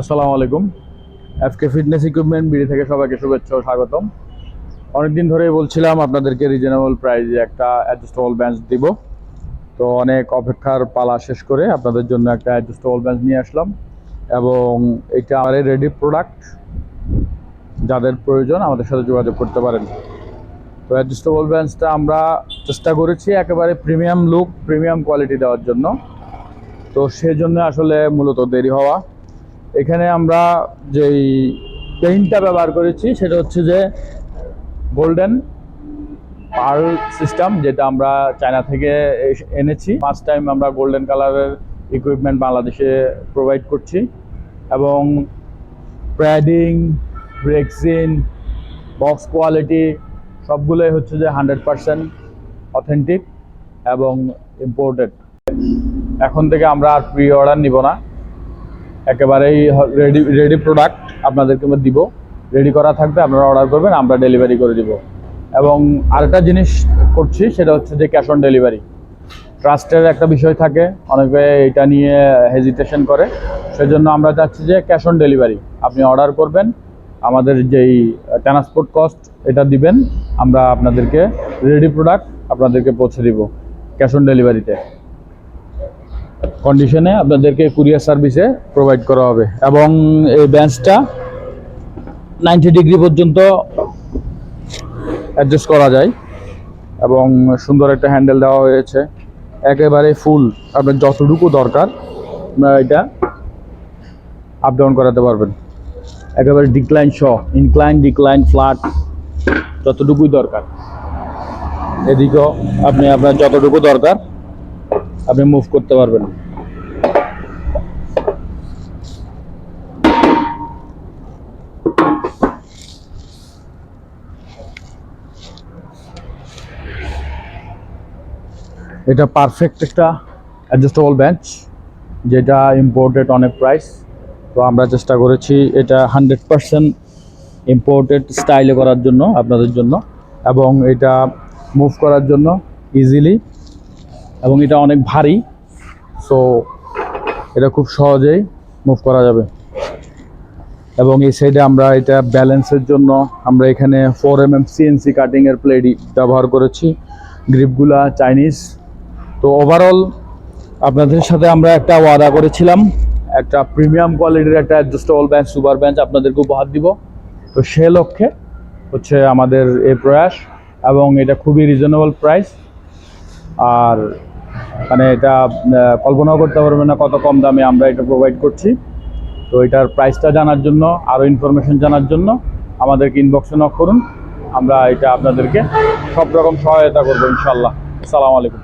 আসসালামু আলাইকুম এফকে fitness equipment BD থেকে সবাইকে শুভেচ্ছা ও স্বাগতম। অনেকদিন ধরেই বলছিলাম আপনাদেরকে রিজনেবল প্রাইজে একটা অ্যাডজাস্টেবল বেঞ্চ দিব। তো অনেক অপেক্ষার পালা শেষ করে আপনাদের জন্য একটা অ্যাডজাস্টেবল বেঞ্চ নিয়ে আসলাম। এবং এটা আমার রেডি প্রোডাক্ট যাদের প্রয়োজন আমাদের সাথে যোগাযোগ করতে পারেন। তো অ্যাডজাস্টেবল বেঞ্চটা আমরা চেষ্টা করেছি একেবারে প্রিমিয়াম লুক প্রিমিয়াম কোয়ালিটি দেওয়ার জন্য। তো সেজন্য আসলে মূলত দেরি হওয়া। এখানে আমরা যেই পেইন্টটা ব্যবহার করেছি, সেটা হচ্ছে যে গোল্ডেন পার্ল সিস্টেম যেটা আমরা চায়না থেকে এনেছি। ফার্স্ট টাইম আমরা গোল্ডেন কালারের ইকুইপমেন্ট বাংলাদেশে প্রোভাইড করছি এবং প্যাডিং ব্রেকসিন বক্স কোয়ালিটি সবগুলোই হচ্ছে যে হান্ড্রেড পারসেন্ট অথেন্টিক এবং ইম্পোর্টেড এখন থেকে আমরা আর প্রি অর্ডার নিব না। একেবারেই রেডি রেডি প্রোডাক্ট আপনাদেরকে আমরা দিব। রেডি করা থাকবে, আপনারা অর্ডার করবেন, আমরা ডেলিভারি করে দিব। এবং আরেকটা জিনিস করছি, সেটা হচ্ছে যে ক্যাশ অন ডেলিভারি ট্রাস্টের একটা বিষয় থাকে, অনেকে এটা নিয়ে হেজিটেশন করে। সেজন্য আমরা চাচ্ছি যে ক্যাশ অন ডেলিভারি আপনি অর্ডার করবেন, আমাদের যেই ট্রান্সপোর্ট কস্ট এটা দিবেন, আমরা আপনাদেরকে রেডি প্রোডাক্ট আপনাদেরকে পৌঁছে দিব ক্যাশ অন ডেলিভারিতে কন্ডিশনে আপনাদেরকে কুরিয়ার সার্ভিসে প্রোভাইড করা হবে। এবং এই ব্যাঞ্চটা নাইনটি ডিগ্রি পর্যন্ত অ্যাডজাস্ট করা যায়। এবং সুন্দর একটা হ্যান্ডেল দেওয়া হয়েছে। একেবারে ফুল আপনার যতটুকু দরকার এটা আপ ডাউন করাতে পারবেন। একেবারে ডিক্লাইন শ ইনক্লাইন ডিক্লাইন ফ্ল্যাট যতটুকুই দরকার। এদিকেও আপনি আপনার যতটুকু দরকার, আপনি মুভ করতে পারবেন। এটা পারফেক্ট একটা অ্যাডজাস্টেবল বেঞ্চ যেটা ইম্পোর্টেড অনেক প্রাইস তো আমরা চেষ্টা করেছি এটা হান্ড্রেড পারসেন্ট ইম্পোর্টেড স্টাইলে করার জন্য আপনাদের জন্য, এবং এটা মুভ করার জন্য ইজিলি এবং এটা অনেক ভারী সো এটা খুব সহজেই মুভ করা যাবে। এবং এই সাইডে আমরা এটা ব্যালেন্সের জন্য আমরা এখানে ফোর এম এম সিএনসি কাটিংয়ের প্লেট ব্যবহার করেছি। গ্রিপগুলা চাইনিজ তো ওভারঅল আপনাদের সাথে আমরা একটা ওয়াদা করেছিলাম, একটা প্রিমিয়াম কোয়ালিটির একটা অ্যাডজাস্টেবল বেঞ্চ সুপার বেঞ্চ আপনাদেরকে উপহার দিব। তো সে লক্ষ্যে হচ্ছে আমাদের এই প্রয়াস এবং এটা খুবই রিজনেবল প্রাইস আর মানে এটা কল্পনাও করতে পারবেন না কত কম দামে আমরা এটা প্রোভাইড করছি। তো এটার প্রাইসটা জানার জন্য আরও ইনফরমেশন জানার জন্য আমাদেরকে ইনবক্সে নক করুন। আমরা এটা আপনাদেরকে সব রকম সহায়তা করব ইনশাল্লাহ আসসালামু আলাইকুম।